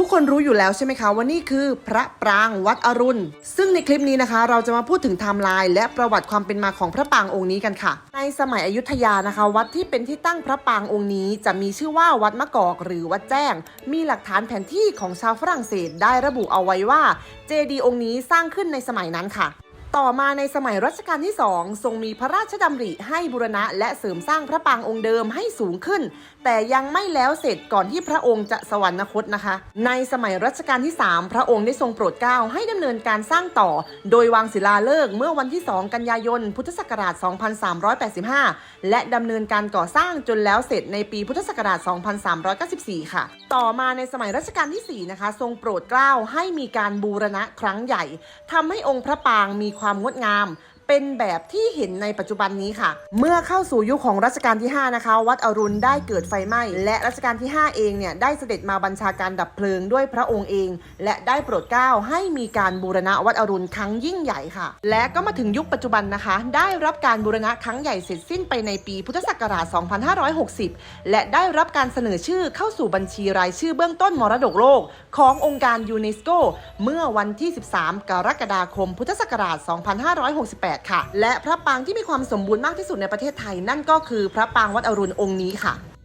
ทุกคนรู้อยู่แล้วใช่ไหมคะว่านี่คือพระปรางวัดอรุณ ซึ่งในคลิปนี้นะคะ เราจะมาพูดถึงไทม์ไลน์และประวัติความเป็นมาของพระปรางองค์นี้กันค่ะ ในสมัยอยุธยานะคะ วัดที่เป็นที่ตั้งพระปรางองค์นี้ จะมีชื่อว่าวัดมะกอกหรือวัดแจ้ง มีหลักฐานแผนที่ของชาวฝรั่งเศสได้ระบุเอาไว้ว่าเจดีย์องค์นี้สร้างขึ้นในสมัยนั้นค่ะ ต่อมาในสมัยรัชกาลที่2ทรงมีพระราชดำริให้บูรณะและเสริมสร้างพระปางองค์เดิมให้สูงขึ้น แต่ยังไม่แล้วเสร็จก่อนที่พระองค์จะสวรรคตนะคะ ในสมัยรัชกาลที่ 3 พระองค์ได้ทรงโปรดเกล้าให้ดำเนินการสร้างต่อ โดยวางศิลาฤกษ์เมื่อวันที่ 2 กันยายน พุทธศักราช 2385 และดำเนินการก่อสร้างจนแล้วเสร็จในปีพุทธศักราช 2394 ค่ะต่อมาในสมัยรัชกาลที่ 4 นะคะ ทรงโปรดเกล้าให้มีการบูรณะครั้งใหญ่ทำให้องค์พระปางมีความงดงาม เป็นแบบที่เห็นในปัจจุบันนี้ค่ะ เมื่อเข้าสู่ยุคของรัชกาลที่ 5 นะคะ วัดอรุณได้เกิดไฟไหม้ และรัชกาลที่ 5 เองเนี่ยได้เสด็จมาบัญชาการดับเพลิงด้วยพระองค์เอง และได้โปรดเกล้าให้มีการบูรณะวัดอรุณครั้งยิ่งใหญ่ค่ะ และก็มาถึงยุคปัจจุบันนะคะ ได้รับการบูรณะครั้งใหญ่เสร็จสิ้นไปในปีพุทธศักราช 2560 และได้รับการเสนอชื่อเข้าสู่บัญชีรายชื่อเบื้องต้นมรดกโลก ขององค์การยูเนสโก เมื่อวันที่ 13 กรกฎาคม พุทธศักราช 2568ค่ะ และพระปางที่มีความสมบูรณ์มากที่สุดในประเทศไทย นั่นก็คือพระปางวัดอรุณองค์นี้ค่ะ